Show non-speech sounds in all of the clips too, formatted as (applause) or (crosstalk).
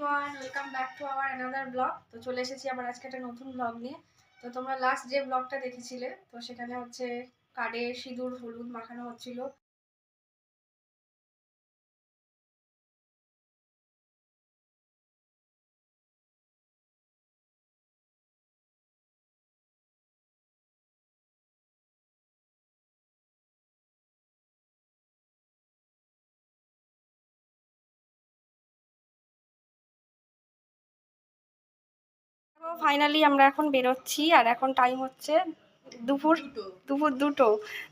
Everyone welcome back to our another blog তো চলে এসেছি আবার আজকে একটা নতুন ব্লগ নিয়ে। তো তোমরা লাস্ট যে ব্লগটা দেখেছিলে, তো সেখানে হচ্ছে কার্ডে সিঁদুর, হলুদ মাখানো হচ্ছিল। ফাইনালি আমরা এখন বেরোচ্ছি, আর এখন টাইম হচ্ছে দুপুর দুপুর দুটো।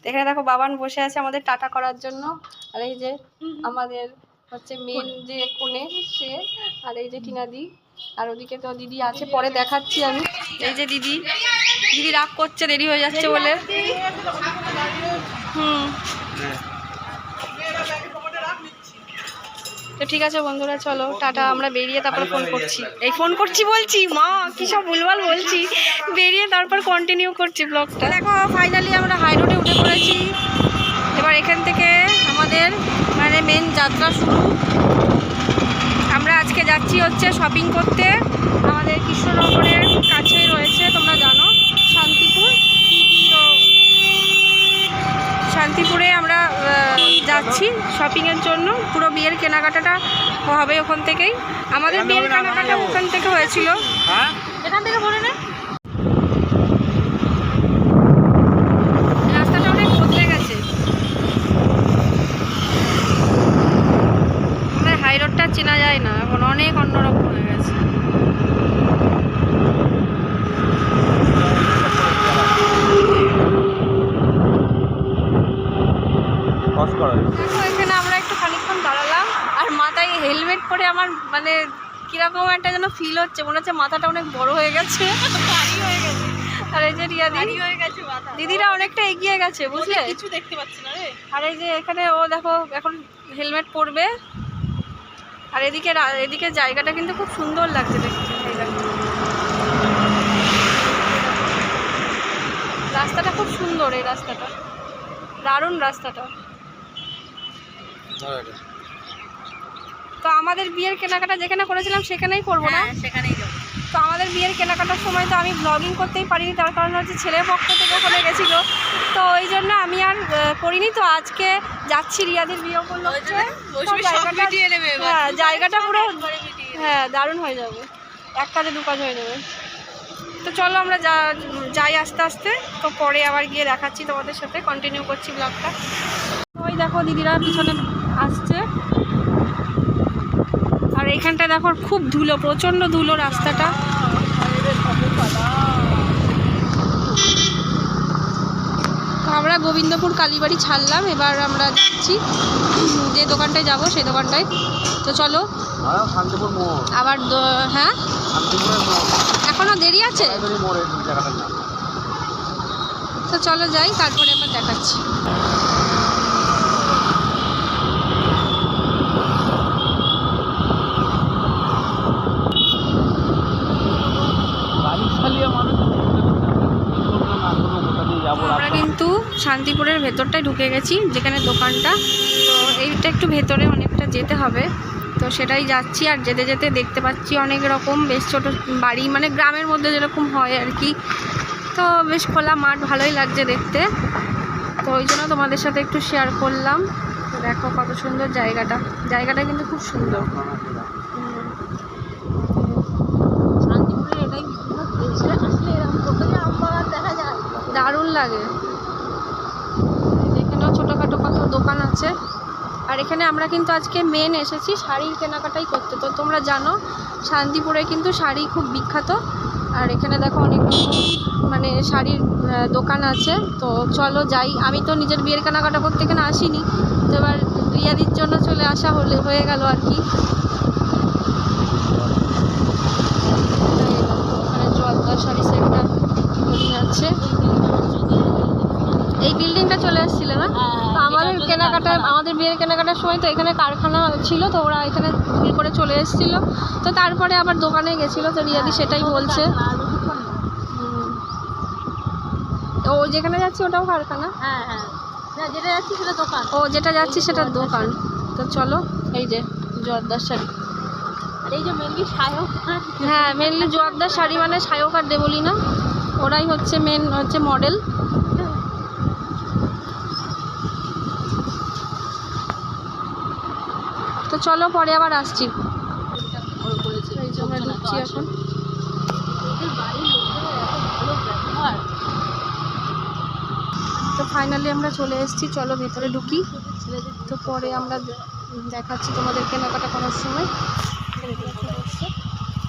এখানে দেখো বাবান বসে আছে আমাদের টাটা করার জন্য। আর এই যে আমাদের হচ্ছে মেন যে কোণে সে, আর এই যে টিনাদি আর ওদিকে তো দিদি আছে, পরে দেখাচ্ছি আমি। এই যে দিদি দিদি রাগ করছে, দেরি হয়ে যাচ্ছে বলে। হুম। তো ঠিক আছে বন্ধুরা, চলো, টাটা, আমরা বেরিয়ে তারপর ফোন করছি। এই ফোন করছি বলছি? মা, কি সব ভুলভাল বলছি? বেরিয়ে তারপর কন্টিনিউ করছি ব্লগটা দেখো ফাইনালি আমরা হাই রোডে উঠে পড়েছি। এবার এখান থেকে আমাদের মানে মেন যাত্রা শুরু। আমরা আজকে যাচ্ছি হচ্ছে শপিং করতে। আমাদের কৃষ্ণনগরের কাছেই রয়েছে, তোমরা জানো শান্তিপুর তো শান্তিপুরে আমরা আহ, যাচ্ছি শপিংয়ের জন্য। পুরো বিয়ের কেনাকাটাটা হবে ওখান থেকেই। আমাদের বিয়ের কেনাকাটা ওখান থেকে হয়েছিল। এখান থেকে বলে না রাস্তাটা অনেক বদলে গেছে আমাদের হাই রোডটা চেনা যায় না এখন অনেক অন্যরকম হয়ে গেছে দেখো এখানে আমরা একটু খানিকক্ষণ দাঁড়ালাম আর মাথায় হেলমেট পরে আমার মানে কীরকম একটা যেন ফিল হচ্ছে মনে হচ্ছে মাথাটা অনেক বড় হয়ে গেছে। আর এই যে রিয়া দিদি হয়ে গেছে দিদিরা অনেকটা এগিয়ে গেছে বুঝলে? কিছু দেখতে পাচ্ছি না রে। আর এই যে এখানে ও দেখো এখন হেলমেট পরবে। আর এদিকে এদিকে জায়গাটা কিন্তু খুব সুন্দর লাগছে দেখতে রাস্তাটা খুব সুন্দর এই রাস্তাটা। দারুণ রাস্তাটা। তো আমাদের বিয়ের কেনাকাটা যেখানে করেছিলাম সেখানেই করব না? হ্যাঁ সেখানেই যাব। তো আমাদের বিয়ের কেনাকাটার সময় তো আমি ব্লগিং করতেই পারিনি তার কারণ হচ্ছে ছেলের পক্ষ থেকে ওখানে গেছিল। তো ওই জন্য আমি আর করিনি। তো আজকে যাচ্ছি রিয়াদের বিয়ে এবার। হ্যাঁ জায়গাটা পুরো। হ্যাঁ দারুণ হয়ে যাবে। এক কাজে দু কাজ হয়ে যাবে। তো চলো আমরা যা যাই আস্তে আস্তে। তো পরে আবার গিয়ে দেখাচ্ছি তোমাদের সাথে। কন্টিনিউ করছি ব্লগটা ওই দেখো দিদিরা পিছনে আসছে। আর এইখানটা দেখো খুব ধুলো প্রচণ্ড ধুলো রাস্তাটা। আমরা গোবিন্দপুর কালীবাড়ি ছাড়লাম এবার আমরা যাচ্ছি। যে দোকানটায় যাব সেই দোকানটায়। তো চলো আবার হ্যাঁ? শান্তিপুরের মোড়। এখনও দেরি আছে? তো চলো যাই তারপরে আবার দেখাচ্ছি গাড়ি চালিয়ে মানুষ যাব আমরা কিন্তু শান্তিপুরের ভেতরটায় ঢুকে গেছি যেখানে দোকানটা। তো এইটা একটু ভেতরে অনেকটা যেতে হবে। তো সেটাই যাচ্ছি আর যেতে যেতে দেখতে পাচ্ছি অনেক রকম বেশ ছোট বাড়ি মানে গ্রামের মধ্যে যেরকম হয় আর কি। তো বেশ খোলা মাঠ ভালোই লাগছে দেখতে। তো ওই জন্য তোমাদের সাথে একটু শেয়ার করলাম। দেখো কত সুন্দর জায়গাটা। জায়গাটা কিন্তু খুব সুন্দর। দারুণ শান্তিপুরে এটাই এসে আসলে এরকম কত যে আম বাগান দেখা যায় দারুণ লাগে এখানেও ছোটোখাটো কত আছে আর এখানে আমরা কিন্তু আজকে মেন এসেছি শাড়ির কেনাকাটাই করতে। তো তোমরা জানো, শান্তিপুরে কিন্তু শাড়ি খুব বিখ্যাত। আর এখানে দেখো অনেক মানে শাড়ির দোকান আছে। তো চলো যাই। আমি তো নিজের বিয়ের কেনাকাটা করতে এখানে আসিনি। তো এবার রিয়াদির জন্য চলে আসা হলে, হয়ে গেল আর কি। সেন্টার আছে এই বিল্ডিংটা চলে এসেছিল না? তো আমাদের কেনাকাটা আমাদের বিয়ের কেনাকাটার সময় তো এখানে কারখানা ছিল তো ওরা এখানে ভুল করে চলে এসেছিল। তো তারপরে আবার দোকানে গেছিল তো রিয়াদি সেটাই বলছে। ও যেখানে যাচ্ছি ওটাও কারখানা? হ্যাঁ হ্যাঁ। যেটা যাচ্ছি সেটা দোকান। ও যেটা যাচ্ছি সেটা দোকান। তো চলো এই যে জর্দার শাড়ি। আর এই যে মেনলি সায়ক হ্যাঁ মেনলি জোয়ারদার শাড়ি মানে সায়ক আর দেবলি না ওরাই হচ্ছে মেন হচ্ছে মডেল চলো পরে আবার আসছি। আমরা ঢুকছি এখন। তো ফাইনালি আমরা চলে এসেছি চলো ভেতরে ঢুকি। তো পরে আমরা দেখাচ্ছি তোমাদের কেনাকাটা করার সময়।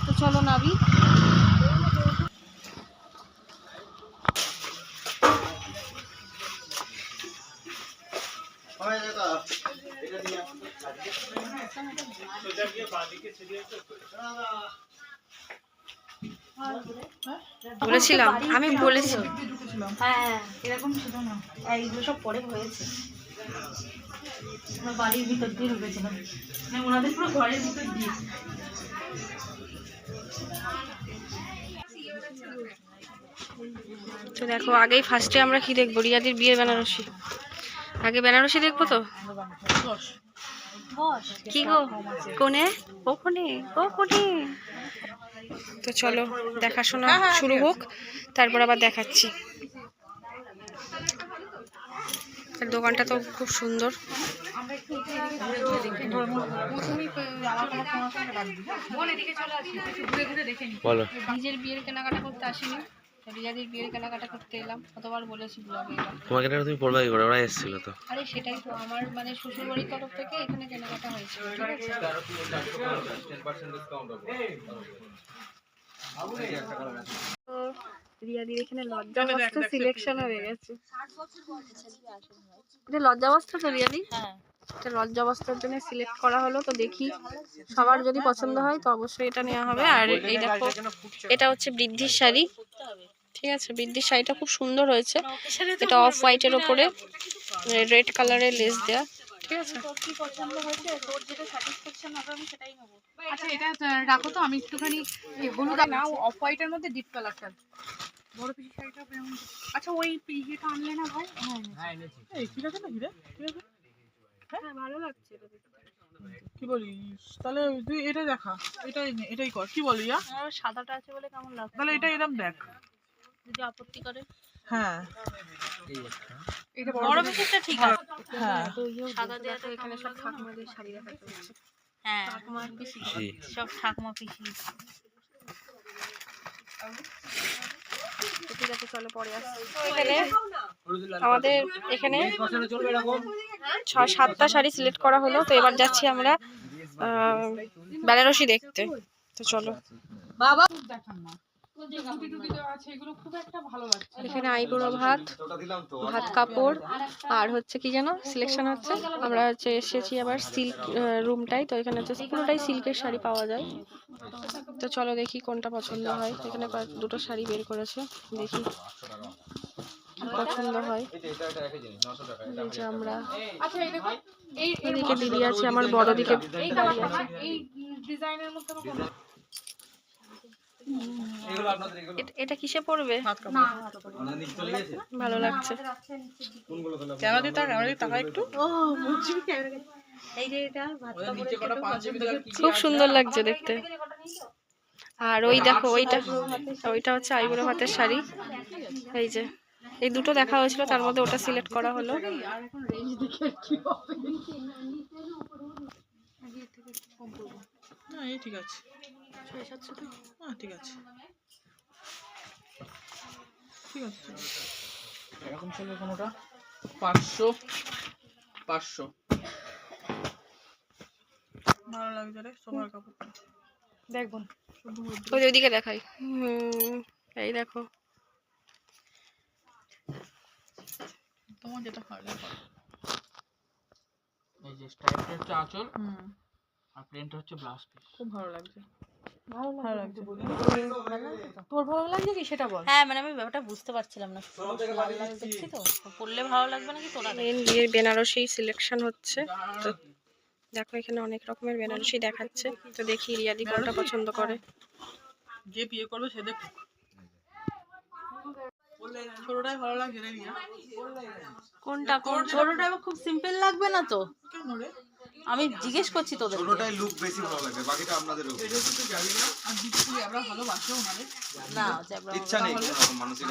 তো চলো নাবি। বলেছিলাম আমি বলেছি। হ্যাঁ এরকম ছিল না। এইগুলো সব পরে হয়েছে। আমরা বাড়ির ভিতর দিয়ে ঢুকেছিলাম। মানে ওনাদের পুরো ঘরের ভিতর দিয়ে। তো দেখো আগেই ফার্স্টে আমরা কি দেখব? রিয়াদির বিয়ের বেনারসি। আগে বেনারসি দেখব তো? কি গো? কোনে ও কোনে ও কোনে তো চলো দেখাশোনা শুরু হোক তারপর আবার দেখাচ্ছি। আর দোকানটা তো খুব সুন্দর। বলো। নিজের বিয়ের কেনাকাটা করতে আসিনি। রিয়াদির বিয়ের কেনাকাটা করতে এলাম কতবার বলেছি ব্লগে তোমাকে এটা তুমি পড়বে কি করে? ওরা এসেছিল তো। আরে সেটাই তো আমার মানে শ্বশুর বাড়ির তরফ থেকে এখানে কেনাকাটা হয়েছে ঠিক আছে? তো রিয়াদির এখানে লজ্জা বস্ত্র সিলেকশন হয়ে গেছে। এটা লজ্জা বস্ত্র তো রিয়াদি হ্যাঁ। এটা লজ্জা বস্ত্রের জন্য সিলেক্ট করা হলো তো দেখি। সবার যদি পছন্দ হয় তো অবশ্যই এটা নেওয়া হবে। আর এই দেখো এটা হচ্ছে বৃদ্ধির শাড়ি। ঠিক আছে বৃদ্ধির শাড়িটা খুব সুন্দর হয়েছে। এটা অফ হোয়াইটের ওপরে রেড কালারের লেস দেওয়া ঠিক আছে? কি পছন্দ হয়েছে? তোর যেটা স্যাটিসফ্যাকশন হবে আমি সেটাই নেব। আচ্ছা এটা রাখো তো আমি একটুখানি হলুদ না অফ হোয়াইটের মধ্যে ডিপ কালারটা বড় পিসি শাড়িটা আচ্ছা ওই আনলে না ভাই? হ্যাঁ এই ঠিক আছে না হিরে হ্যাঁ ভালো লাগছে কি বলিস? তাহলে তুই এটা দেখা এটাই এটাই কর। কি বলি সাদাটা আছে বলে কেমন লাগছে? তাহলে এটা এরকম দেখ। যদি আপত্তি করে। হ্যাঁ। এটা বড় বেশিটা ঠিক আছে। হ্যাঁ। সাদা দেওয়া তো এখানে সব ঠাকুমাদের শাড়ি দেখা হ্যাঁ। ঠাকুমার বেশি সব ঠাকুমা পিসি। ঠিক আছে চলো পরে আসছি। এখানে আমাদের এখানে ছ সাতটা শাড়ি সিলেক্ট করা হলো তো এবার যাচ্ছি আমরা বেনারসি দেখতে। তো চলো। বাবা! দেখান না টুকি টুকি দেওয়া আছে এগুলো খুব একটা ভালো লাগছে এখানে আইবুড়ো ভাত ভাত কাপড় আর হচ্ছে কি যেন সিলেকশন হচ্ছে। আমরা হচ্ছে এসেছি আবার সিল্ক রুমটাই তো এখানে হচ্ছে পুরোটাই সিল্কের শাড়ি পাওয়া যায়। তো চলো দেখি কোনটা পছন্দ হয়। এখানে দুটো শাড়ি বের করেছে দেখি পছন্দ হয়। যে আমরা আচ্ছা এই দেখো এই এদিকে দিদি আছে আমার বড় দিকে এই কালারটা এই ডিজাইনের মধ্যে কোনো এ- এটা কিসে পড়বে? ভালো লাগছে। ক্যামেরা দিয়ে টাকা ক্যামেরা দিয়ে টাকা একটু। খুব সুন্দর লাগছে দেখতে। আর ওই দেখো ওইটা ওইটা হচ্ছে আইবুড়ো ভাতের শাড়ি। এই যে এই দুটো দেখা হয়েছিল তার মধ্যে ওটা সিলেক্ট করা হলো। না এই ঠিক আছে। ঠিক আছে। ঠিক আছে ঠিক আছে। এরকম চলবে কোনোটা? পাঁচশো পাঁচশো। ভালো লাগছে রে সোমার কাপড়টা। ওই ওইদিকে দেখাই। হুম, এই দেখো। তোমার যেটা ভালো লাগে এই যে স্টাইলটা হচ্ছে আঁচল আর প্লেনটা হচ্ছে ব্লাউজ পিস। খুব ভালো লাগছে। ভালো লাগছে তোর ভালো লাগছে কি? সেটা বল। হ্যাঁ মানে আমি ব্যাপারটা বুঝতে পারছিলাম না। লাল লাল দেখছি তো। পরলে ভালো লাগবে নাকি তোরা মেন বিয়ের বেনারসি সিলেকশন হচ্ছে। তো দেখো এখানে অনেক রকমের বেনারসি দেখাচ্ছে। তো দেখি রিয়াদি কোনটা পছন্দ করে। যে বিয়ে করবে সে দেখুক। ছোটটাই ভালো লাগছে কোনটা? কোন ছোটটা এবার খুব সিম্পল লাগবে না তো? কেন রে? আমি জিজ্ঞেস করছি তোদের ছোটটাই লুক বেশি ভালো লাগে বাকিটা আপনাদের উপর। আর দিদি আমরা ভালোবাসো আমাদের না জ্যাবরা ইচ্ছা নেই মানসিক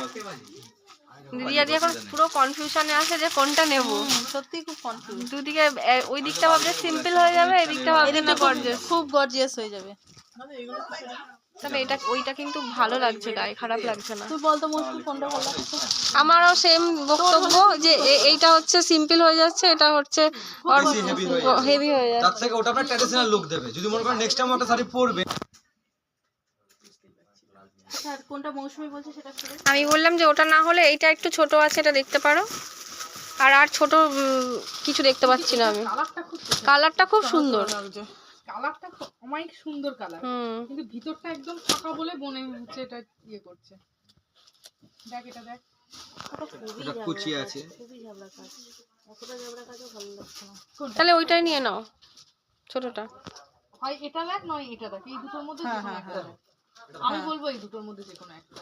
দিদি এখন পুরো কনফিউশনে আছে যে কোনটা নেব। সত্যি খুব কনফিউজ দুদিকে ওই দিকটা ভাবলে সিম্পল হয়ে যাবে এই দিকটা ভাবলে না গর্জিয়াস খুব গর্জিয়াস হয়ে যাবে। তবে এটা ওইটা কিন্তু ভালো লাগছে গায়ে খারাপ লাগছে না। তুই বলতো মুশকিল কোনটা ভালো লাগছে? আমারও সেম বক্তব্য যে এইটা হচ্ছে সিম্পল হয়ে যাচ্ছে এটা হচ্ছে। হেভি হয়ে যাচ্ছে। তার থেকে ওটা আপনার ট্র্যাডিশনাল লুক দেবে। যদি মনে করেন নেক্সট টাইম একটা শাড়ি পরবে। আচ্ছা আর কোনটা মৌসুমি বলছে সেটা একটু বল। আমি বললাম যে ওটা না হলে এইটা একটু ছোট আছে এটা দেখতে পারো। আর আর ছোট কিছু দেখতে পাচ্ছি না আমি। কালারটা খুব কালারটা খুব সুন্দর। কালারটা অমায়িক সুন্দর কালার কিন্তু ভিতরটা একদম ফাঁকা বলে মনে হচ্ছে এটা ইয়ে করছে। দেখ এটা দেখ। কুচি আছে। খুবই ঝাবড়া কাজ। অতটা ঝাবড়া কাজও ভালো লাগছে না। তাহলে ওইটাই নিয়ে নাও ছোটটা। হয় এটা দেখ নয় এটা দেখ। এই দুটোর মধ্যে যে কোনো একটা দেখ। আমি বলব এই দুটোর মধ্যে যে কোনো একটা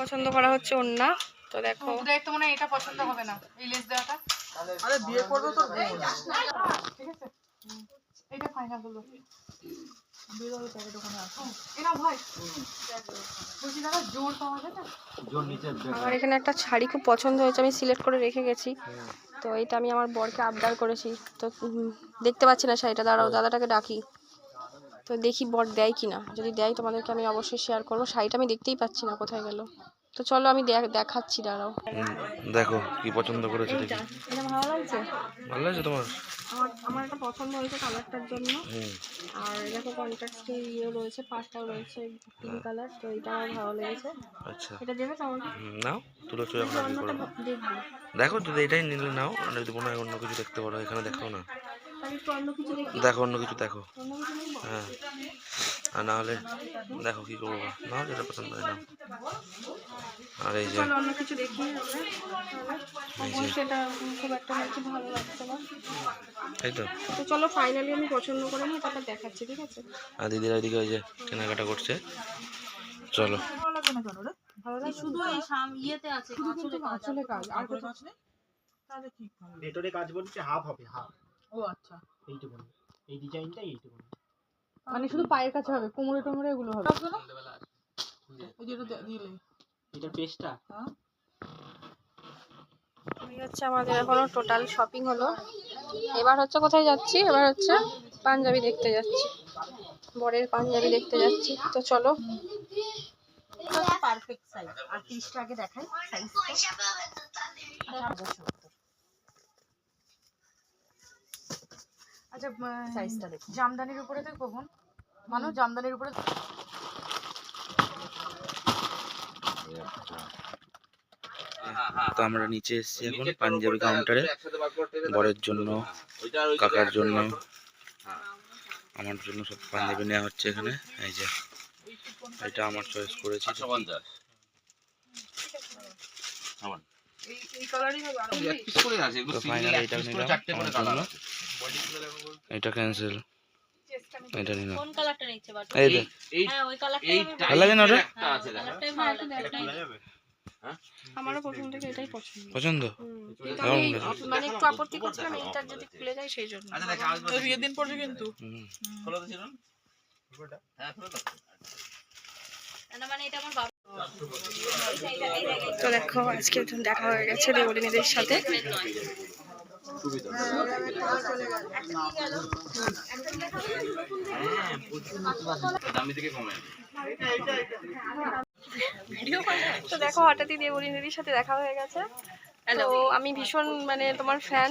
পছন্দ করা হচ্ছে ওন্না তো দেখো। ওদের তো মনে হয় এটা পছন্দ হবে না। এই লেস দেওয়াটা। আরে বিয়ে করবে তো ঠিক আছে। এটা ফাইনাল হলো। বেরোবে প্যাকেট ওখানে আছে এনা ভাই বলছি দাদা জোর পাওয়া যায় না? জোর নিচে আমার এখানে একটা শাড়ি খুব পছন্দ হয়েছে আমি সিলেক্ট করে রেখে গেছি। তো এটা আমি আমার বরকে আবদার করেছি। তো দেখতে পাচ্ছি না শাড়িটা দাঁড়াও দাদাটাকে ডাকি। তো দেখি বর দেয় কি না যদি দেয় তোমাদেরকে আমি অবশ্যই শেয়ার করব। শাড়িটা আমি দেখতেই পাচ্ছি না কোথায় গেল। তো চলো আমি দেখ- দেখাচ্ছি দাঁড়াও। দেখো কি পছন্দ করেছে দেখি। এটা ভালো লাগছে? ভালো লাগছে তোমার? আমার আমার একটা পছন্দ হয়েছে কালারটার জন্য। আর দেখো কন্ট্রাস্টে ইয়ে রয়েছে পাটটাও রয়েছে পিঙ্ক কালার তো এটা আমার ভালো লেগেছে। আচ্ছা। এটা দেবে তো আমাকে নাও তুলো চুয়ে কি করব দেখব। দেখো যদি এটাই নিলে নাও আর যদি মনে হয় অন্য কিছু দেখতে পারো এখানে দেখাও না। আমি একটু অন্য কিছু দেখি। দেখো অন্য কিছু দেখো। হ্যাঁ। আর না হলে দেখো কি করব। নাও যেটা পছন্দ হয় নাও। আর এই যে চলো অন্য কিছু দেখি আমরা। সেটা খুব একটা বেশি ভালো লাগছে না। এই তো? তো চলো ফাইনালি আমি পছন্দ করে নিই তারপর দেখাচ্ছি ঠিক আছে? আর দিদিরা এদিকে ওই যে কেনাকাটা করছে। চলো। এই শুধু এই সাম ইয়েতে আছে কাঁচুরে কাজ আর কোথাও ভেতরে কাজ বলছে হাফ হবে হাফ ও আচ্ছা। এইটুকু এই ডিজাইনটা এইটুকু মানে শুধু পায়ের কাছে হবে কোমরে টোমরে এগুলো হবে? ওই যেটা দিলে এটা পেস্টটা এই হচ্ছে আমাদের এখনও টোটাল শপিং হলো। এবার হচ্ছে কোথায় যাচ্ছি? এবার হচ্ছে পাঞ্জাবি দেখতে যাচ্ছি। বরের পাঞ্জাবি দেখতে যাচ্ছি। তো চলো। পারফেক্ট সাইজ আর পিসটা আগে দেখাই। আচ্ছা সাইজটা দেখো। জামদানির উপরে দেখব বোন? মানুষ জামদানির উপরে তো আমরা নিচে এসেছি এখন পাঞ্জাবি কাউন্টারে বরের জন্য কাকার জন্য। আমার জন্য সব পাঞ্জাবি নেওয়া হচ্ছে এখানে। এই যে এটা আমার চয়েস করেছি। এই এই কালারই হবে আর তো ফাইনালি এটা নিলাম আমার জন্য। এটা ক্যান্সেল এটা নিলাম কোন কালারটা নিচ্ছে বাট এই হ্যাঁ ওই কালারটাই আমি ভালো লাগে না ওটা কালারটাই ভালো আমারও এটাই পছন্দ পছন্দ লাগছে? মানে একটু আপত্তি করছিলাম এইটার যদি খুলে যায় সেই জন্য বিয়ের দিন পড়বে কিন্তু হুম। না মানে এটা আমার বাবা তো দেখো আজকে দেখা হয়ে গেছে দেবলিনীদের সাথে তো দেখো হঠাৎই দেবলিনীদের সাথে দেখা হয়ে গেছে। তো আমি ভীষণ মানে তোমার ফ্যান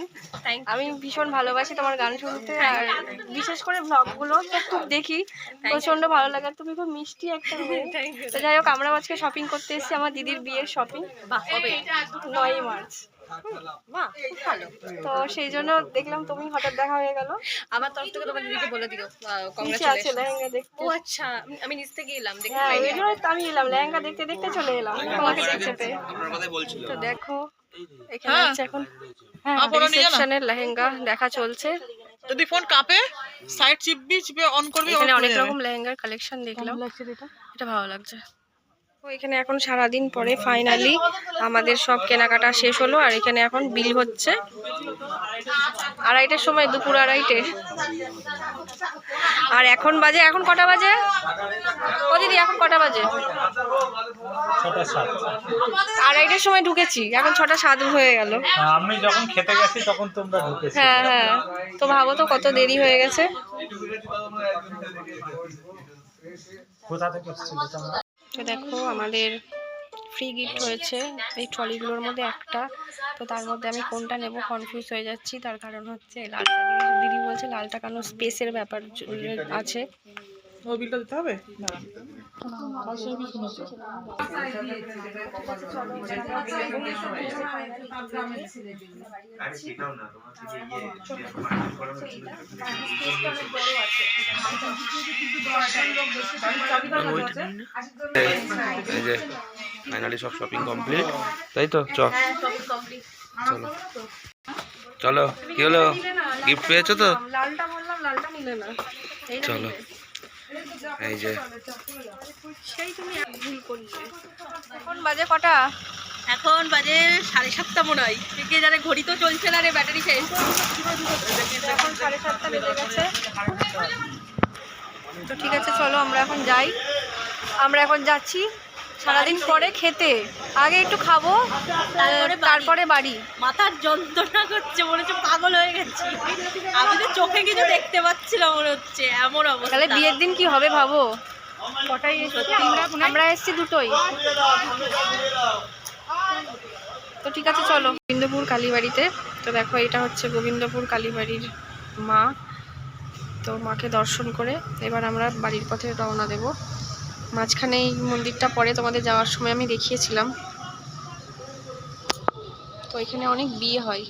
আমি ভীষণ ভালোবাসি তোমার গান শুনতে। আর বিশেষ করে ব্লগগুলো তো খুব দেখি। প্রচণ্ড ভালো লাগে। তুমি খুব মিষ্টি একটা (laughs) তো যাই হোক আমরা আজকে শপিং করতে এসেছি। আমার দিদির বিয়ের শপিং নয়ই মার্চ। খুব ভালো। তো সেই জন্য দেখলাম তুমি হঠাৎ দেখা হয়ে গেল। আমার তরফ থেকে তোমার দিদিকে বলে দিও লেহেঙ্গা দেখতে? ও আচ্ছা আমি- নিচ থেকে এলাম দেখতে হ্যাঁ পাইনি। আমি এলাম লেহেঙ্গা দেখতে দেখতে চলে এলাম। তোমাকে দেখতে পেয়ে। তো দেখো এখানে হচ্ছে এখন। হ্যাঁ রিসেপশনের লেহেঙ্গা দেখা চলছে। যদি ফোন কাঁপে? সাইড চিপবি চিপে অন করবি এখানে অনেক রকম লেহেঙ্গার কালেকশন দেখলাম। এটা ভালো লাগছে। এখানে এখন সারাদিন পরে ফাইনালি আমাদের সব কেনাকাটা শেষ হলো আর এখানে এখন বিল হচ্ছে আড়াইটের সময় দুপুর আড়াইটে। আর এখন বাজে এখন কটা বাজে? ও দিদি এখন কটা বাজে? আড়াইটের সময় ঢুকেছি এখন ছটা সাত হয়ে গেল। আমি যখন খেতে গেছি তখন তোমরা ঢুকেছো হ্যাঁ হ্যাঁ। তো ভাবো তো কত দেরি হয়ে গেছে। কোথা থেকে তো দেখো আমাদের ফ্রি গিফট হয়েছে। এই ট্রলিগুলোর মধ্যে একটা। তো তার মধ্যে আমি কোনটা নেব কনফিউজ হয়ে যাচ্ছি। তার কারণ হচ্ছে লালটা দিদি দিদি বলছে লালটা কেন স্পেসের ব্যাপার আছে। ও বিলটা দিতে হবে? এই যে, ফাইনালি সব শপিং কমপ্লিট তাই তো? চ। চলো। চলো। কি হলো? গিফট পেয়েছ তো? চলো। এই যে। সেই তুমি ভুল করলে। এখন বাজে কটা? এখন বাজে সাড়ে সাতটা মনে হয়। কে জানে ঘড়ি তো চলছে না রে ব্যাটারি শেষ। এখন সাড়ে সাতটা বেজে গেছে। তো ঠিক আছে চলো আমরা এখন যাই। আমরা এখন যাচ্ছি সারাদিন পরে খেতে। আগে একটু খাব তারপরে বাড়ি। মাথার যন্ত্রণা করছে মনে হচ্ছে পাগল হয়ে গেছি। আমি তো চোখে কিছু দেখতে পাচ্ছি না মনে হচ্ছে এমন অবস্থা। তাহলে বিয়ের দিন কি হবে ভাবো? কটাই আমরা এসেছি দুটোই। তো ঠিক আছে, চলো। গোবিন্দপুর কালীবাড়িতে। তো দেখো, এটা হচ্ছে গোবিন্দপুর কালীবাড়ির মা। তো মাকে দর্শন করে এবার আমরা বাড়ির পথে রওনা দেব। মাঝখানে এই মন্দিরটা পরে তোমাদের যাওয়ার সময় আমি দেখিয়েছিলাম। তো এখানে অনেক বিয়ে হয়।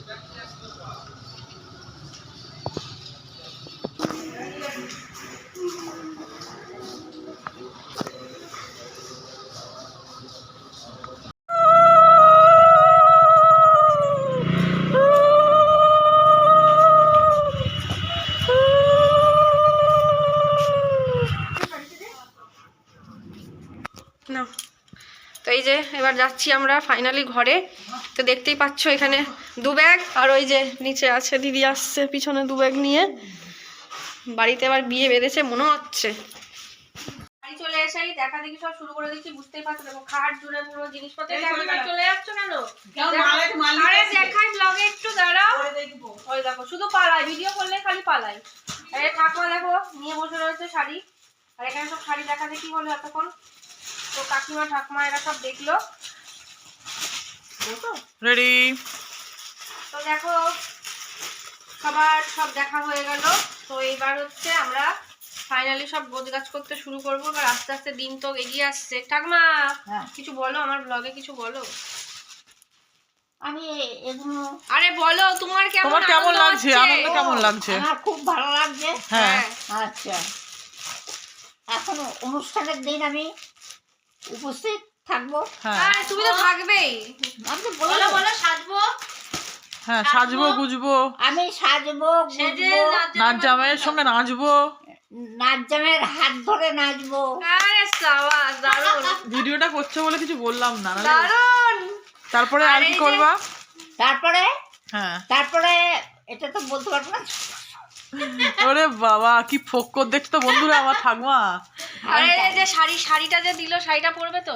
যাচ্ছি আমরা ফাইনালি ঘরে। তো দেখতেই পাচ্ছ এখানে দু ব্যাগ আর ওই যে নিচে আছে দিদি আসছে পিছনে দু ব্যাগ নিয়ে। বাড়িতে আবার বিয়ে বেঁধেছে মনে হচ্ছে। বাড়ি চলে এসেই দেখা দেখি সব শুরু করে দিচ্ছি বুঝতেই পারছ দেখো খাট জুড়ে পুরো জিনিসপত্র চলে যাচ্ছ কেন? আরে দেখাই ব্লগে একটু দাঁড়াও। ওই দেখো শুধু পালায় ভিডিও করলে খালি পালায়। আরে ঠাকুমা দেখো নিয়ে বসে রয়েছে শাড়ি। আর এখানে সব শাড়ি দেখা দেখি হলো এতক্ষণ। তো কাকিমা ঠাকুমা এরা সব দেখল। রেডি তো দেখো সবার সব দেখা হয়ে গেল। তো এবার হচ্ছে আমরা ফাইনালি সব গোছগাছ করতে শুরু করব। এবার আস্তে আস্তে দিন তো এগিয়ে আসছে। ঠাকুমা কিছু বলো আমার ব্লগে কিছু বলো? আমি এগুলো আরে বলো তোমার কেমন তোমার কেমন লাগছে? আনন্দ কেমন লাগছে? আমার খুব ভালো লাগছে। হ্যাঁ। আচ্ছা। এখন অনুষ্ঠানের দিন আমি উপস্থিত থাকব? হ্যাঁ। তুমি তো থাকবেই। আমি তো বলো বলো সাজবো। হ্যাঁ সাজবো। গুজবো। আমি সাজবো গুজবো, নাচ নাচ জামাইয়ের সঙ্গে নাচবো। নাচ জামের হাত ধরে নাচবো। আরে সাবাস দারুণ। ভিডিওটা করছে বলে কিছু বললাম না দারুণ। তারপরে আর আর কি করবা? তারপরে? হ্যাঁ। তারপরে এটা তো বলতে পারব না। ওরে বাবা কি ফক্কর দেখছ তো বন্ধুরা আমার থাকমা আরে যে শাড়ি শাড়িটা যে দিল শাড়িটা পরবে তো?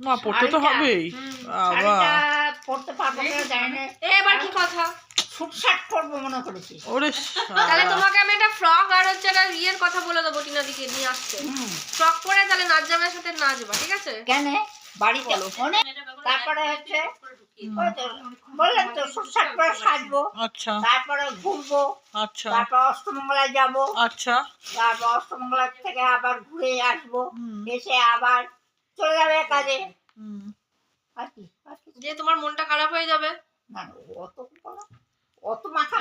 না পড়তে তো হবেই। পারব কিনা জানি? না এবার কি কথা? মনে করেছি ওরে তাহলে তোমাকে আমি একটা ফ্রক আর হচ্ছে একটা ইয়ের কথা বলে দেবো টিনা দিকে নিয়ে আসতে। ফ্রক পরে তাহলে নাচ জামের সাথে নাচবা ঠিক আছে? কেন? বাড়িতে অনেক তারপরে হচ্ছে তো পরে সাজবো। আচ্ছা। তারপরে ঘুরবো। আচ্ছা। তারপর অষ্টমঙ্গলায় যাব। আচ্ছা। তারপর অষ্টমঙ্গলা থেকে আবার ঘুরে আসব। এসে আবার চলে যাবে কাজে আর কি যে তোমার মনটা খারাপ হয়ে যাবে। না না, অত মাথা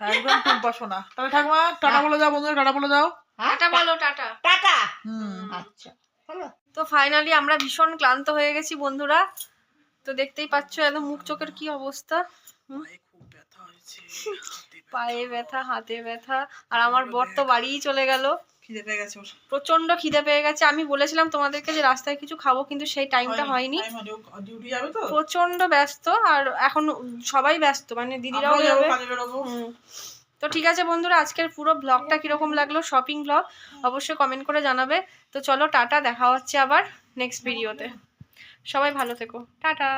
একদম টুম্পা শোনা তাহলে ঠাকুমা টাটা বলে যাও বন্ধুরা টাটা বলে যাও। হ্যাঁ টাটা। বলো টাটা। টাটা। হুম। আচ্ছা তো ফাইনালি আমরা ভীষণ ক্লান্ত হয়ে গেছি বন্ধুরা। তো দেখতেই পাচ্ছ একদম মুখ চোখের কি অবস্থা। পায়ে ব্যথা হাতে ব্যথা। আর আমার বর তো বাড়িই চলে গেল। খিদে পেয়ে গেছে ওর। প্রচণ্ড খিদে পেয়ে গেছে। আমি বলেছিলাম তোমাদেরকে যে রাস্তায় কিছু খাব কিন্তু সেই টাইমটা হয়নি প্রচণ্ড ব্যস্ত আর এখন সবাই ব্যস্ত মানে দিদিরাও যাব। তো ঠিক আছে বন্ধুরা আজকের পুরো ব্লগটা কীরকম লাগল? শপিং ব্লগ অবশ্যই কমেন্ট করে জানাবে। তো চলো টাটা দেখা হচ্ছে আবার নেক্সট ভিডিওতে সবাই ভালো থেকো। টাটা।